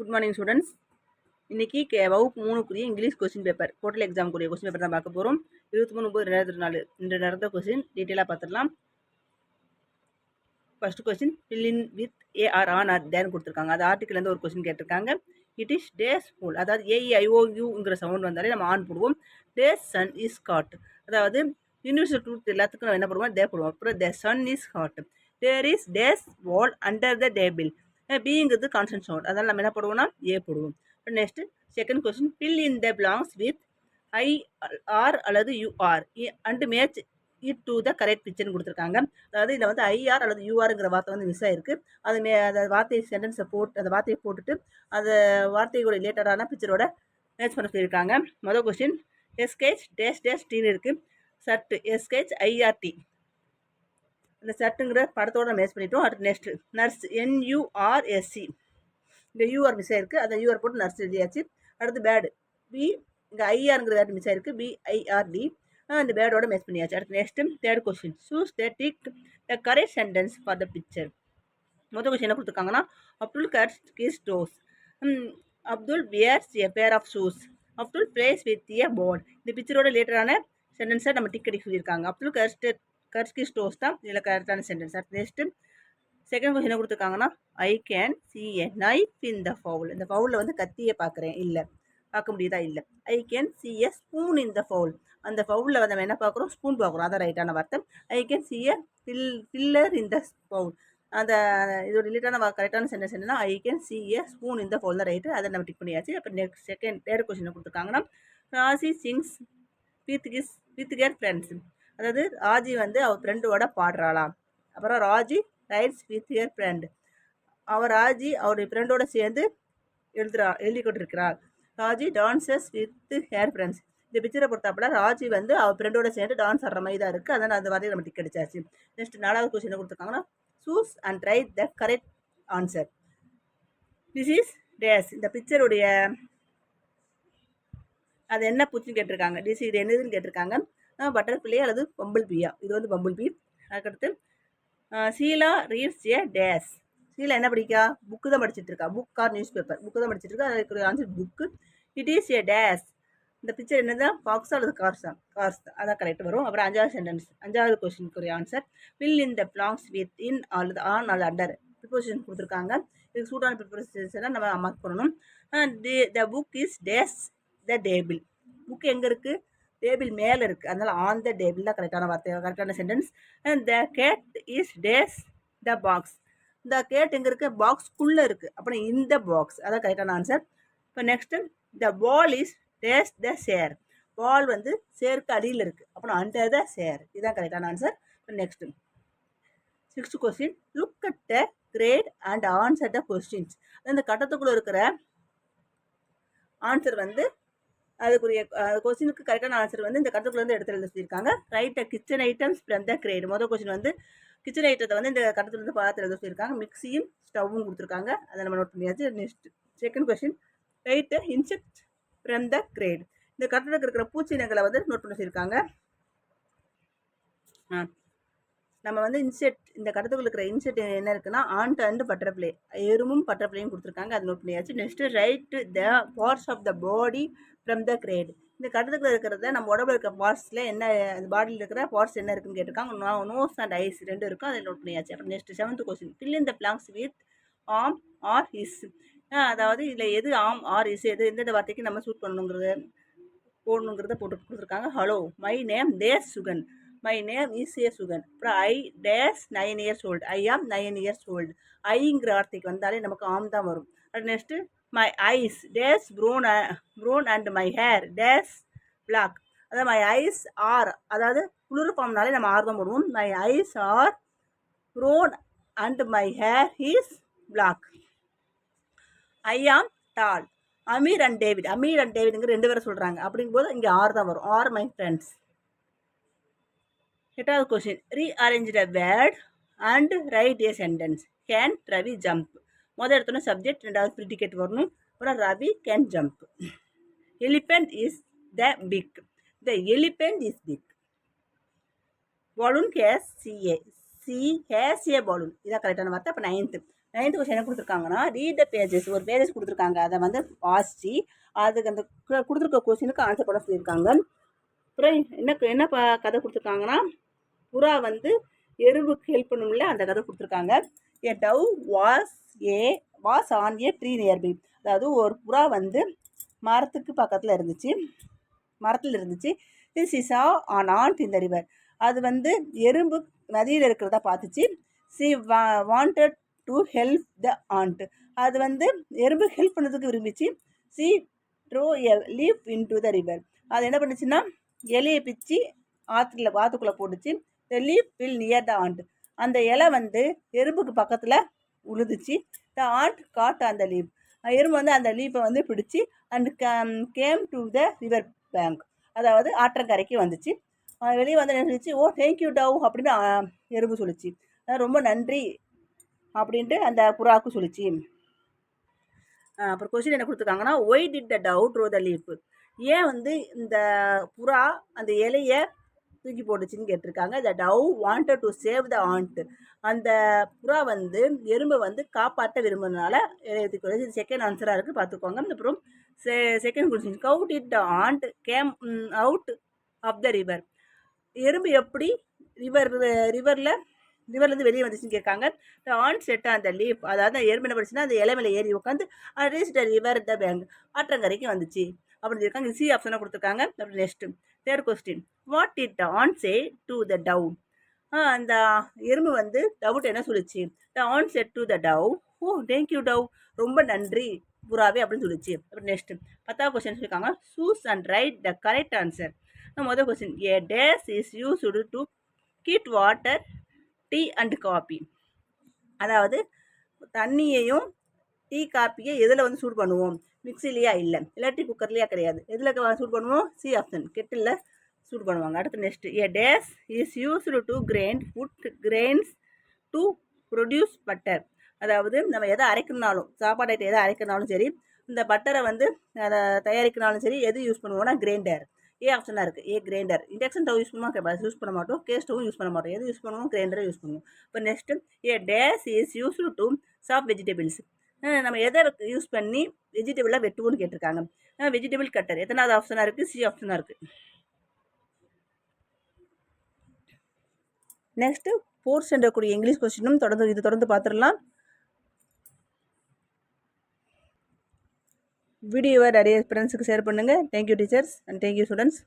Good morning students இன்றைக்கி K வகுப்பு மூணுக்குரிய இங்கிலீஷ் கொஸ்டின் பேப்பர் டோட்டல் எக்ஸாமுக்குரிய கொஸ்டின் பேப்பர் தான் பார்க்க போகிறோம் இருபத்தி மூணு ஒம்பது ரெண்டாயிரத்தி நாலு. இன்று நடந்த கொஸ்டின் டீட்டெயிலாக பார்த்துடலாம். First question fill in with a or an or the கொடுத்துருக்காங்க. அது ஆர்டிக்கல்லேருந்து ஒரு கொஸ்டின் கேட்டிருக்காங்க. இட் இஸ் டேஸ் ஃபுல் அதாவது E ஏஇஐஓயூங்கிற சவுண்ட் வந்தாலே நம்ம ஆன் போடுவோம். டேஸ் சன் இஸ் ஹாட் அதாவது யூனிவர்சல் ட்ரூத் எல்லாத்துக்கும் நம்ம என்ன பண்ணுவோம் தே போடுவோம். அப்புறம் the sun is hot there is dash ball under the table பீங்கிறது consonant sound அதனால் நம்ம என்ன போடுவோம்னா ஏ போடுவோம். Next second question fill in the blanks with I R அல்லது U R and match it to the correct பிக்சர்னு கொடுத்துருக்காங்க. அதாவது இதில் வந்து ஐஆர் அல்லது யூஆருங்கிற வார்த்தை வந்து மிஸ் ஆயிருக்கு. அது மே அந்த வார்த்தையை சென்டென்ஸை போட்டு அந்த வார்த்தையை போட்டுட்டு அந்த வார்த்தையோட ரிலேட்டடான பிக்சரோட மேட்ச் பண்ண சொல்லியிருக்காங்க. மொதல் கொஸ்டின் எஸ்கேச் டேஷ் டேஷ் டீன்னு இருக்குது சர்ட் எஸ்கேச் ஐஆர்டி இந்த சட்டுங்கிற படத்தோட மேட்ச் பண்ணிட்டோம். அடுத்து நெக்ஸ்ட் நர்ஸ் என்யூஆர்எஸ்சி இந்த யூஆர் மிஸ் ஆயிருக்கு. அந்த யூஆர் போட்டு நர்ஸ் எழுதியாச்சு. அடுத்து பேடு பி இங்கே ஐஆருங்கிற வேர்டு மிஸ் ஆயிருக்கு. பிஐஆர்டி அந்த பேடோட மேட்ச் பண்ணியாச்சு. அடுத்து next third question choose the tick the correct sentence for the picture மொதல் கொஸ்டின் என்ன கொடுத்துருக்காங்கன்னா Abdul curls his toes Abdul wears a pair of shoes Abdul plays with a boat இந்த பிக்சரோட ரிலேட்டடான சென்டென்ஸை நம்ம டிக் அடிக்க சொல்லியிருக்காங்க. அப்துல் கர்ஸ்ட் கர்ஸ்கி ஸ்டோஸ் தான் இதில் கரெக்டான சென்டென்ஸ். அடுத்து நெக்ஸ்ட்டு செகண்ட் கொஸ்டின் என்ன கொடுத்துருக்காங்கன்னா I can see a knife in the bowl இந்த ஃபவுலில் வந்து கத்தியை பார்க்குறேன் இல்லை. பார்க்க முடியுதா? இல்லை. I can see a spoon in the bowl அந்த ஃபவுலில் வந்து நம்ம என்ன பார்க்குறோம் ஸ்பூன் பார்க்குறோம் அதான் ரைட்டான வார்த்தை. I can see a fill filler in the bowl அந்த இது ரிலேட்டான கரெக்டான சென்டென்ஸ் என்னன்னா I can see a spoon in the bowl தான் ரைட்டு அதை நம்ம டிக் பண்ணியாச்சு. அப்புறம் நெக்ஸ்ட் செகண்ட் தேர்ட் கொஸ்டின் கொடுத்துருக்காங்கன்னா Raji sings with his with her friends அதாவது ராஜி வந்து அவள் ஃப்ரெண்டோட பாடுறாளாம். அப்புறம் Raji writes with her friend அவர் ராஜி அவருடைய ஃப்ரெண்டோட சேர்ந்து எழுதுறா எழுதி கொண்டிருக்கிறார் Raji dances with her friends இந்த பிக்சரை பொறுத்தாப்புல ராஜி வந்து அவள் ஃப்ரெண்டோட சேர்ந்து டான்ஸ் ஆடுற மாதிரி தான் இருக்குது அதனால் அந்த வார்த்தையை நம்ம கிடைச்சாச்சு. அடிச்சாச்சு நெக்ஸ்ட் நாலாவது கொஸ்டின் கொடுத்துருக்காங்கன்னா choose and write the correct answer this is dash இந்த பிக்சருடைய அது என்ன பூச்சின்னு கேட்டிருக்காங்க. டிசி இது என்னதுன்னு கேட்டிருக்காங்க. பட்டர்ஃப்ளை அல்லது பம்பிள் பீயா இது வந்து பம்பிள் பீ அதுக்கடுத்து சீலா ரீட்ஸ் ஏ டேஸ் சீலா என்ன படிக்கா? புக்கு தான் படிச்சுட்டு இருக்கா. Book or news paper book தான் படிச்சுட்டு இருக்கா. அதுக்கு answer book it is a dash இந்த பிக்சர் என்னதான் பாக்ஸ் அல்லது கார்ஸ் தான் கார்ஸ் தான். அதான் கரெக்ட் வரும். அப்புறம் அஞ்சாவது சென்டென்ஸ் அஞ்சாவது கொஸ்டினுக்குரிய answer fill in the blanks with in அல்லது ஆன் அல்லது அண்டர் ப்ரிப்போசிஷன் கொடுத்துருக்காங்க. இதுக்கு சூட்டான ப்ரிப்போசிஷனை நம்ம மார்க் பண்ணணும். The book is dash the table book எங்கே இருக்குது டேபிள் மேலே இருக்குது அதனால் ஆன் த டேபிள் தான் கரெக்டான வார்த்தை கரெக்டான sentence the cat is dash the box இந்த கேட் எங்கே இருக்குது பாக்ஸ்க்குள்ளே இருக்குது அப்புறம் இந்த பாக்ஸ் அதான் கரெக்டான ஆன்சர் இப்போ next the ball is dash the chair ball வந்து சேருக்கு அடியில் இருக்குது அப்புறம் அண்டர் த சேர் இதுதான் கரெக்டான ஆன்சர் இப்போ next sixth question look at the grid and answer the questions அந்த கட்டத்துக்குள்ளே இருக்கிற ஆன்சர் வந்து அதுக்குரிய கொஸ்டினுக்கு கரெக்டான ஆன்சர் வந்து இந்த கட்டத்துக்குள்ளேருந்து எடுத்து சொல்லியிருக்காங்க. Write kitchen items from the grid மொதல் கொஸ்டின் வந்து கிச்சன் ஐட்டத்தை வந்து இந்த கட்டத்துலேருந்து பார்த்து எழுத சொல்லியிருக்காங்க. மிக்சியும் ஸ்டவ்வும் கொடுத்துருக்காங்க. அதை நம்ம நோட் பண்ணியாச்சு. Next second question write insect from the grid இந்த கட்டத்துக்கு இருக்கிற பூச்சி இனங்களை வந்து நோட் பண்ண சொல்லியிருக்காங்க. ஆ நம்ம வந்து இன்செட் இந்த கட்டத்துக்குள்ள இருக்கிற இன்செட் என்ன இருக்குன்னா ஆண்ட் அண்ட் பட்டர்ஃப்ளை எறும்பும் பட்டர்ஃப்ளையும் கொடுத்துருக்காங்க. அது நோட் பண்ணியாச்சு. Next write the parts of the body from the grid இந்த கட்டத்துக்குள்ள இருக்கிறத நம்ம உடம்புல இருக்கிற பார்ட்ஸில் என்ன அந்த பாடியில் இருக்கிற பார்ட்ஸ் என்ன இருக்குன்னு கேட்டிருக்காங்க. நோஸ் அண்ட் ஐஸ் ரெண்டு இருக்கும். அதை நோட் பண்ணியாச்சு. அப்புறம் next seventh question fill in the blanks with am are is அதாவது இதில் எது ஆம் ஆர் இஸ் எது எந்தெந்த வார்த்தைக்கு நம்ம சூட் பண்ணணுங்கிறது போடணுங்கிறத போட்டு கொடுத்துருக்காங்க. Hello my name there Sugan my name is a Sugan அப்புறம் I dash nine years old I am nine years old ஐங்கிற வார்த்தைக்கு வந்தாலே நமக்கு ஆம் தான் வரும். அப்புறம் next my eyes dash brown brown and my hair dash black அதாவது my eyes are அதாவது குளிர் ஃபார்ம்னாலே நம்ம ஆர்வம் தான் போடுவோம் my eyes are brown and my hair is black I am tall Amir and David Amir and டேவிட்ங்கிற ரெண்டு பேரை சொல்கிறாங்க அப்படிங்கும்போது இங்கே ஆர் தான் வரும். ஆர் மை ஃப்ரெண்ட்ஸ் எட்டாவது question rearrange the word and write a sentence can Ravi jump முதல் எடுத்தோன்னே சப்ஜெக்ட் ரெண்டாவது ப்ரிடிகேட் வரணும். அப்புறம் Ravi can jump elephant is the big the elephant is big balloon gas CA C has a balloon இதான் கரெக்டான வார்த்தை. அப்போ ninth ninth question என்ன கொடுத்துருக்காங்கன்னா ரீட் த பேஜஸ் ஒரு பேஜஸ் கொடுத்துருக்காங்க. அதை வந்து வாசித்து அதுக்கு அந்த கொடுத்துருக்க கொஸ்டினுக்கு ஆன்சர் பண்ண சொல்லியிருக்காங்க. அப்புறம் என்ன என்ன ப- கதை கொடுத்துருக்காங்கன்னா புறா வந்து எறும்புக்கு ஹெல்ப் பண்ணும்ல அந்த கதை கொடுத்துருக்காங்க. A dove was a was on a tree nearby அதாவது ஒரு புறா வந்து மரத்துக்கு பக்கத்தில் இருந்துச்சு. மரத்தில் இருந்துச்சு. This is a an ant இந்த ரிவர் அது வந்து எறும்பு நதியில் இருக்கிறத பார்த்துச்சு. She was wanted to help the ant அது வந்து எறும்பு ஹெல்ப் பண்ணதுக்கு விரும்பிச்சு. She throw a leaf into the river அது என்ன பண்ணுச்சுன்னா இலையை பிச்சு ஆற்றுல ஆற்றுக்குள்ளே போட்டுச்சு. The leaf will near the ant அந்த இலை வந்து எறும்புக்கு பக்கத்தில் உழுதுச்சு. த ஆண்ட் காட் அந்த லீப். எறும்பு வந்து அந்த லீப்பை வந்து பிடிச்சி and came to the river bank. அதாவது ஆற்றங்கரைக்கு வந்துச்சு. வெளியே வந்து என்ன ஓ தேங்க்யூ டவ் அப்படின்னு எறும்பு சொல்லிச்சு. ரொம்ப நன்றி அப்படின்ட்டு அந்த புறாவுக்கு சொல்லிச்சு. அப்புறம் கொஸ்டின் என்ன கொடுத்துருக்காங்கன்னா why did the dove throw the leaf ஏன் வந்து இந்த புறா அந்த இலையை தூக்கி போட்டுச்சின்னு கேட்டிருக்காங்க. The dove wanted to save the ant அந்த புறா வந்து எறும்பை வந்து காப்பாற்ற விரும்புறதுனால எழுதி செகண்ட் ஆன்சராக இருக்குது பார்த்துக்கோங்க. அப்புறம் செ second question cout did the ant came out of the river எறும்பு எப்படி ரிவர் ரிவரில் ரிவர்லேருந்து வெளியே வந்துச்சுன்னு கேட்காங்க. த ஆன் செட் அந்த லீஃப் அதாவது எறும்பு என்ன படிச்சுன்னா அந்த இலை மேலே ஏறி உட்காந்து reach the river the bank ஆற்றங்கரைக்கு வந்துச்சு. அப்படின்னு இருக்காங்க சி ஆப்ஷனாக கொடுத்துருக்காங்க. அப்புறம் next third question what did the ant say to the dove அந்த எறும்பு வந்து டவுட் என்ன சொல்லுச்சு? The ant said to the dove oh thank you dove ரொம்ப நன்றி புறாவே அப்படின்னு சொல்லிச்சு. அப்புறம் நெக்ஸ்ட் பத்தாவது கொஸ்டின் சொல்லியிருக்காங்க choose and write the correct answer முதல் question a dash is used to heat water tea and coffee அதாவது தண்ணியையும் டீ காப்பியை எதில் வந்து சூடு பண்ணுவோம்? மிக்சிலையா இல்லை. இல்லாட்டி குக்கர்லையா? கிடையாது. எதில் சூட் பண்ணுவோம்? சி ஆப்ஷன் கெட்டில் சூட் பண்ணுவாங்க. அடுத்து next a dash is used to grind food grains to produce butter அதாவது நம்ம எதை அரைக்கணுனாலும் சாப்பாடு ஐட்டம் எதை அரைக்கணும்னாலும் சரி இந்த பட்டரை வந்து அதை தயாரிக்கனாலும் சரி எது யூஸ் பண்ணுவோம்னா கிரைண்டர் ஏ ஆப்ஷனாக இருக்குது A grinder induction stove use பண்ணுவோம் யூஸ் பண்ண மாட்டோம். கே ஸ்டவ் யூஸ் பண்ண மாட்டோம். எது யூஸ் பண்ணுவோம்? கிரைண்டரை யூஸ் பண்ணுவோம். இப்போ next a dash is used to soft vegetables நம்ம எதை யூஸ் பண்ணி வெஜிடபிளாக வெட்டுவோம்னு கேட்டிருக்காங்க. வெஜிடபிள் கட்டர் எத்தனாவது ஆப்ஷனாக இருக்குது சி ஆப்ஷனாக இருக்குது நெக்ஸ்ட்டு ஃபோர்ஸ் ஸ்டாண்டர்ட் கூடிய இங்கிலீஷ் கொஸ்டினும் தொடர்ந்து இது தொடர்ந்து பார்த்துடலாம். வீடியோவை நிறைய ஃப்ரெண்ட்ஸுக்கு ஷேர் பண்ணுங்கள் thank you teachers and thank you students